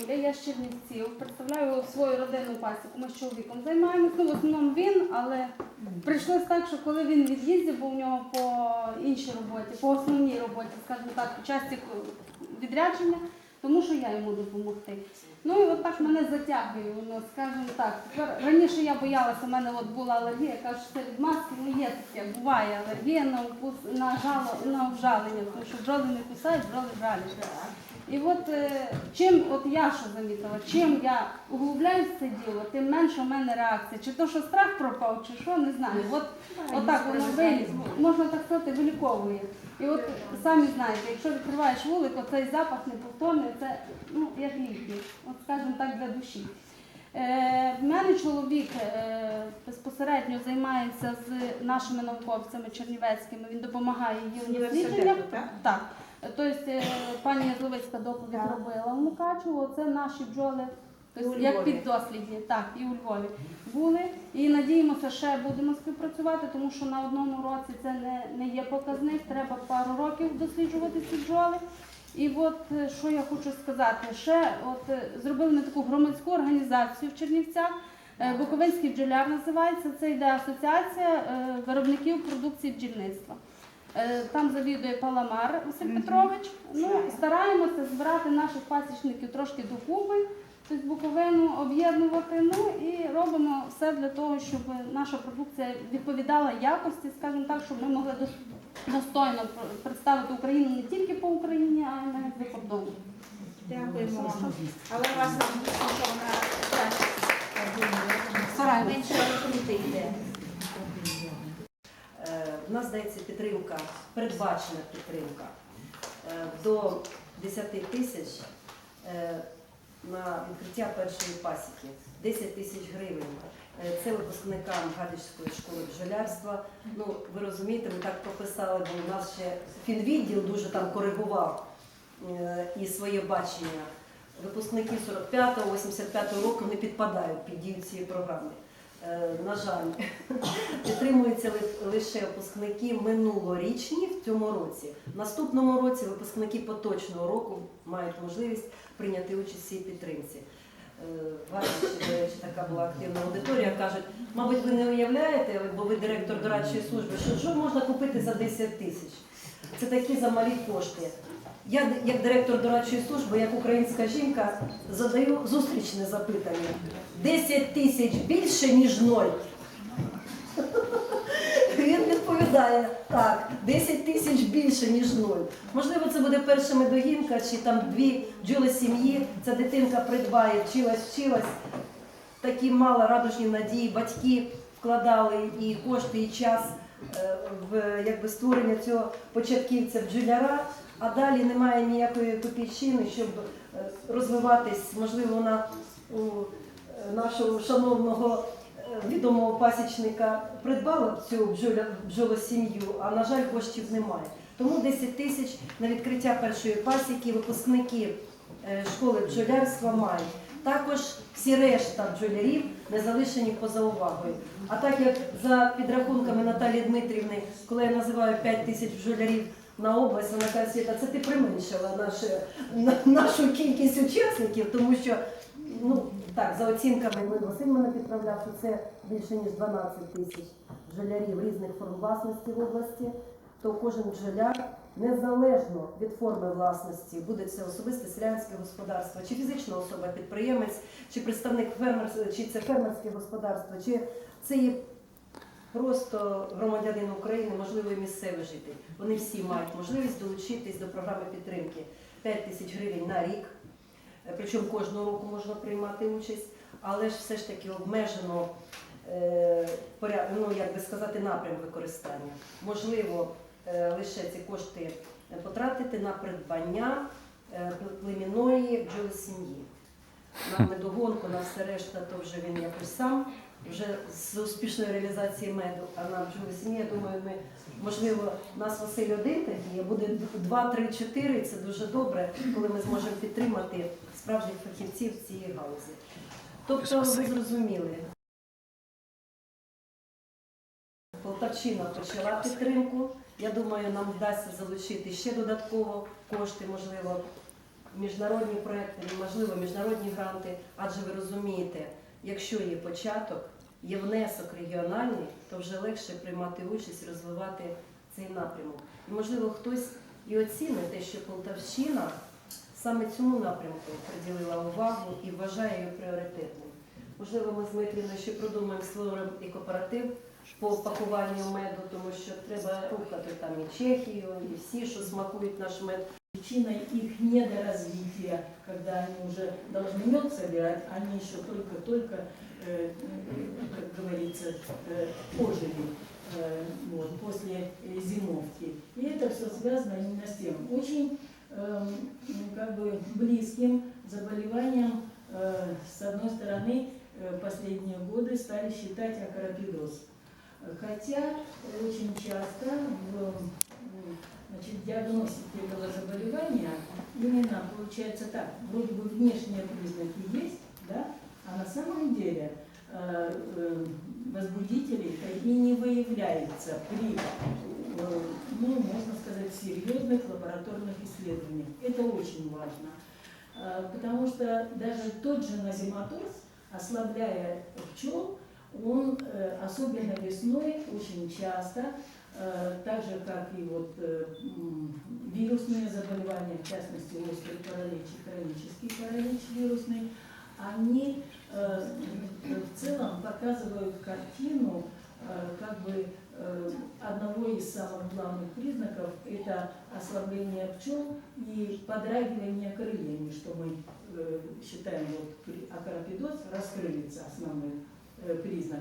Юля, я з Чернівців. Представляю свою родину пасіку. Ми з чоловіком займаємося. Ну, в основному він, але прийшлось так, що коли він від'їздив, був у нього по іншій роботі, по основній роботі, скажімо так, по часті відрядження, тому що я йому допомогти. Ну і от так мене затягує, воно, скажімо так. Тепер раніше я боялася, у мене от була алергія, я кажу, що це від маски, ну є таке, буває алергія на на жало, на обжалення, тому що бджоли не кусають, бджоли жалять. І от е, чим, от я що замітила, чим я углубляюсь в це діло, тим менше в мене реакція. Чи то, що страх пропав, чи що, не знаю. От отак воно виліз, можна так сказати, виліковує. І от самі знаєте, якщо відкриваєш вулик, оцей запах неповторний, це ну, як ліки, от скажімо так, для душі. Е, в мене чоловік е, безпосередньо займається з нашими науковцями чернівецькими, він допомагає їм в дослідженнях. Так? Так. Тобто пані Язловицька доповідь Так. робила в Мукачево, це наші бджоли, у тобто, як Львові. піддослідні, так, і у Львові були. І надіємося, ще будемо співпрацювати, тому що на одному році це не, не є показник, треба пару років досліджувати ці бджоли. І от е, що я хочу сказати, ще от е, зробили ми таку громадську організацію в Чернівцях. е, Буковинський бджоляр називається. Це йде асоціація е, виробників продукції бджільництва. Е, Там завідує Паламар Василь Петрович. Ну, стараємося збирати наших пасічників трошки докупи, тобто Буковину об'єднувати. Ну і робимо все для того, щоб наша продукція відповідала якості, скажімо так, щоб ми могли достойно представити Україну не тільки по Україні, а й навіть за кордоном. Дякуємо вам. Але у вас на Стараємося. менше рахунки йде. Е, В нас дається підтримка, передбачена підтримка е, до 10 тисяч е, на відкриття першої пасіки. 10 тисяч гривень. Е, Це випускникам Гадяцької школи бджолярства. Ну, ви розумієте, ми так прописали, бо у нас ще фінвідділ дуже там коригував е, і своє бачення. Випускники 45-го, 85-го року не підпадають під дію цієї програми. Е, На жаль, підтримуються лише випускники минулорічні в цьому році. В наступному році випускники поточного року мають можливість прийняти участь цій підтримці. Е, Гарничі, до речі, така була активна аудиторія. Кажуть, мабуть, ви не уявляєте, бо ви директор дорадчої служби, що, що можна купити за 10 тисяч? Це такі замалі кошти. Я, як директор дорадчої служби, як українська жінка, задаю зустрічне запитання. 10 тисяч більше, ніж ноль. Він відповідає, так, 10 тисяч більше, ніж ноль. Можливо, це буде перша медогінка, чи там дві бджоли сім'ї, ця дитинка придбає, вчилась, вчилась. Такі мало радужні надії, батьки вкладали і кошти, і час е, в якби, створення цього початківця бджоляра, а далі немає ніякої копійчини, щоб е, розвиватись, можливо, вона у е, нашого шановного е, відомого пасічника придбала цю бджоля, бджолосім'ю, а на жаль, коштів немає. Тому 10 тисяч на відкриття першої пасіки випускники школи бджолярства мають. Також всі решта бджолярів не залишені поза увагою. А так як за підрахунками Наталії Дмитрівни, коли я називаю 5 тисяч бджолярів на область, вона Світа, це ти применшила нашу, на- нашу кількість учасників, тому що ну так, за оцінками Леонід Василь мене підправляв, що це більше ніж 12 тисяч бджолярів різних форм власності в області, то кожен бджоляр незалежно від форми власності, буде це особисте селянське господарство, чи фізична особа, підприємець, чи представник фермерства, чи це фермерське господарство, чи це є просто громадянин України, можливо, і місцевий житель. Вони всі мають можливість долучитись до програми підтримки 5 тисяч гривень на рік. Е, Причому кожного року можна приймати участь, але ж все ж таки обмежено е, ну, як би сказати, напрям використання. Можливо, е, лише ці кошти потратити на придбання племінної бджолосім'ї. На медогонку, на все решта, то вже він якось сам. Вже з успішної реалізації меду, а на бджолосім'ї, я думаю, ми можливо, нас Василь один а буде два, три, чотири. Це дуже добре, коли ми зможемо підтримати справжніх фахівців цій галузі. Тобто, ви зрозуміли. Полтавщина почала підтримку. Я думаю, нам вдасться залучити ще додатково кошти, можливо, міжнародні проекти, можливо, міжнародні гранти, адже ви розумієте, якщо є початок, є внесок регіональний, то вже легше приймати участь, розвивати цей напрямок. І можливо хтось і оцінить те, що Полтавщина саме цьому напрямку приділила увагу і вважає її пріоритетним. Можливо, ми з Дмитрівною ще продумаємо створимо і кооператив по пакуванню меду, тому що треба рухати там і Чехію, і всі, що смакують наш мед. Причиной их недоразвития, когда они уже должны мед собирать, они еще только-только, э, как говорится, э, ожили э, вот, после э, зимовки. И это все связано именно с тем очень эм, как бы близким заболеванием, э, с одной стороны, э, последние годы стали считать акарапидоз. Хотя очень часто в значит, диагностике этого заболевания именно получается так, вроде бы внешние признаки есть, да, а на самом деле э, э, возбудителей и не выявляется при, э, ну, можно сказать, серьезных лабораторных исследованиях. Это очень важно, Э, потому что даже тот же назематоз, ослабляя пчел, он, э, особенно весной, очень часто так же, как и вот э, вирусные заболевания, в частности, острый паралич и хронический паралич вирусный, они э, в целом показывают картину э, как бы э, одного из самых главных признаков – это ослабление пчел и подрагивание крыльями, что мы э, считаем вот акарапидоз, раскрылится основной э, признак.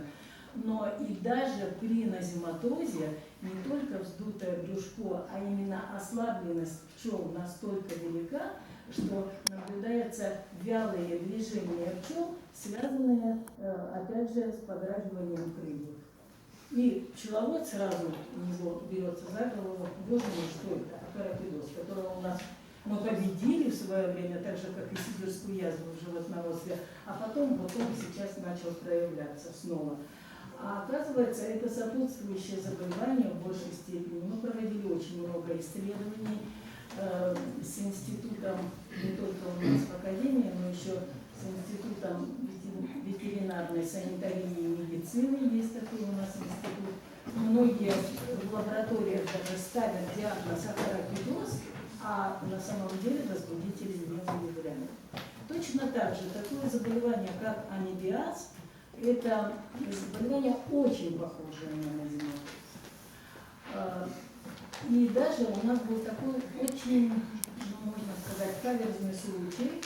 Но и даже при назематозе не только вздутое брюшко, а именно ослабленность пчел настолько велика, что наблюдаются вялые движения пчел, связанные, э, опять же, с подрагиванием крыльев. И пчеловод сразу у него берется за голову, боже мой, что это, акарапидоз, которого у нас мы победили в свое время, так же, как и сибирскую язву в животноводстве, а потом вот он сейчас начал проявляться снова. А оказывается, это сопутствующее заболевание в большей степени. Мы проводили очень много исследований э, с институтом, не только у нас в Академии, но еще с институтом ветери- ветеринарной санитарии и медицины, есть такой у нас институт. Многие в лабораториях даже ставят диагноз акарапидоз, а на самом деле возбудители не выявляют. Точно так же такое заболевание, как амебиаз, это заболевание очень похожее на назематоз. А, И даже у нас был такой очень, ну, можно сказать, каверзный случай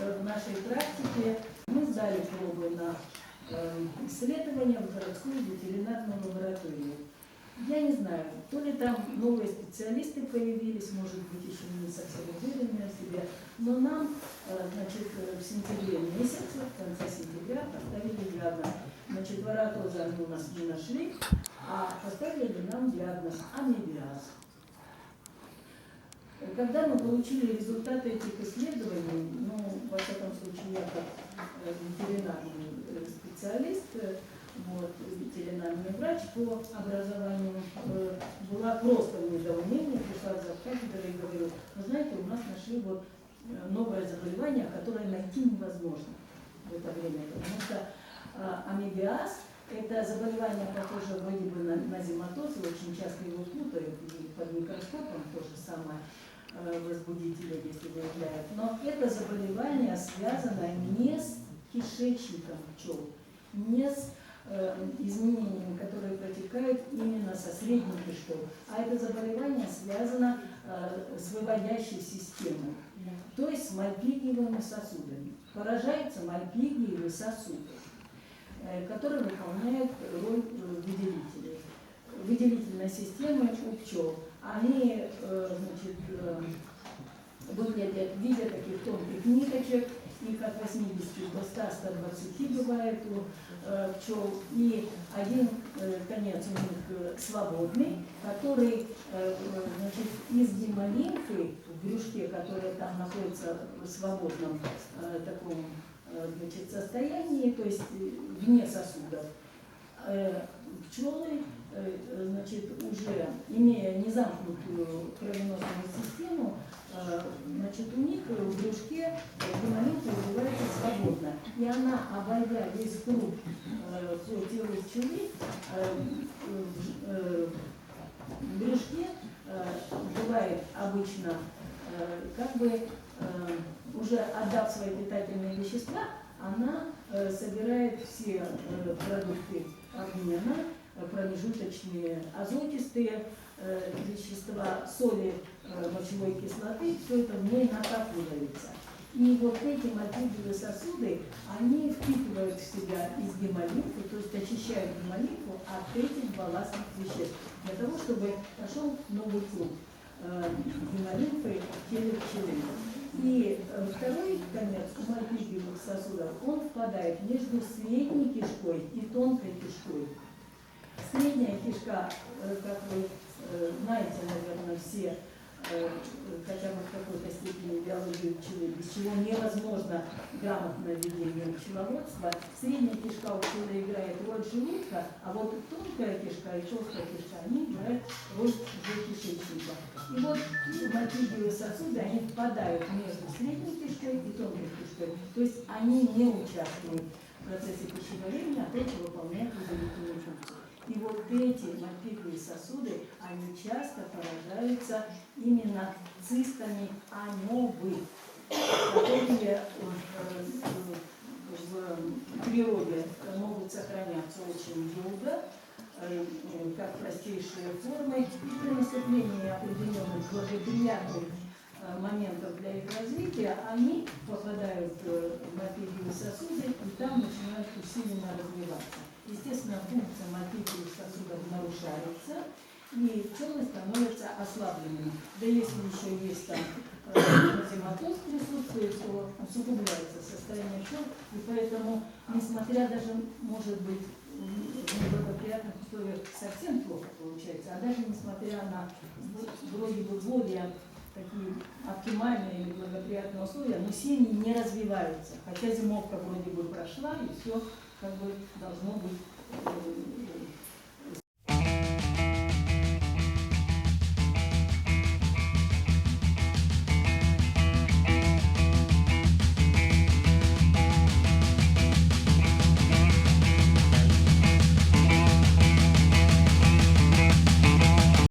э, в нашей практике. Мы сдали пробы на э, исследования в городскую ветеринарную лабораторию. Я не знаю, то ли там новые специалисты появились, может быть, еще не совсем уверенные в себе, но нам, значит, э, в сентябре месяце, в конце сентября поставили диагноз. Значит, воротоза они у нас не нашли, а поставили нам диагноз амебиаз. Когда мы получили результаты этих исследований, ну, во всяком случае, я как э, ветеринарный э, специалист, э, вот, ветеринарный врач по образованию, э, была просто в недоумении, пришла за кафедрой и говорю, вы знаете, у нас нашли вот э, новое заболевание, которое найти невозможно в это время, потому что э, амебиаз это заболевание похоже вроде бы на, на зиматоз, и очень часто его путают, и под микроскопом то же самое э, возбудителя, если выявляют. Но это заболевание связано не с кишечником пчел, не с э, изменениями, которые протекают именно со средним кишкой, а это заболевание связано э, с выводящей системой, то есть с мальпигиевыми сосудами. Поражаются мальпигиевые сосуды э, которые выполняют роль э, выделителей. Выделительной системы у пчел. Они э, значит, выглядят в виде таких тонких ниточек, их от 80 до 100-120 бывает у э, пчел. И один э, конец у них э, свободный, который э, значит, из гемолимфы в брюшке, которая там находится в свободном э, таком э, значит, состоянии, то есть э, вне сосудов, э, пчелы, э, значит, уже имея незамкнутую кровеносную систему, э, значит, у них в брюшке она, обойдя весь круг э, по телу пчелы, э, э, в брюшке э, бывает обычно, как бы уже отдав свои питательные вещества, она собирает все продукты обмена, промежуточные азотистые вещества, соли мочевой кислоты, все это в ней накапливается. И вот эти мальтидовые сосуды, они впитывают в себя из гемолимфы, то есть очищают гемолимфу от этих балластных веществ, для того, чтобы пошел новый круг э, гемолимфы в теле пчелы. И э, второй конец у мальтидовых сосудов, он впадает между средней кишкой и тонкой кишкой. Средняя кишка, э, как вы знаете, наверное, все, хотя бы в какой-то степени биологию пчелы, без чего невозможно грамотное ведение пчеловодства. Средняя кишка у пчелы играет роль желудка, а вот тонкая кишка и толстая кишка, они играют роль уже кишечника. И вот мальтидовые сосуды, они впадают между средней кишкой и тонкой кишкой. То есть они не участвуют в процессе пищеварения, а только выполняют выделительную функцию. И вот эти мальпиковые сосуды, они часто поражаются именно цистами анёбы, которые э, в природе могут сохраняться очень долго, э, э, как простейшие формы, и при наступлении определенных благоприятных моментов для их развития, они попадают э, в мальпиковые сосуды и там начинают усиленно развиваться. Естественно, функция мальпиковых сосудов нарушается, и пчелы становятся ослабленными. Да если еще есть там э, зиматоз присутствует, то усугубляется состояние пчел, и поэтому, несмотря даже, может быть, в неблагоприятных условиях совсем плохо получается, а даже несмотря на вроде бы более такие оптимальные или благоприятные условия, но семьи не развиваются. Хотя зимовка вроде бы прошла, и все как бы должно быть э,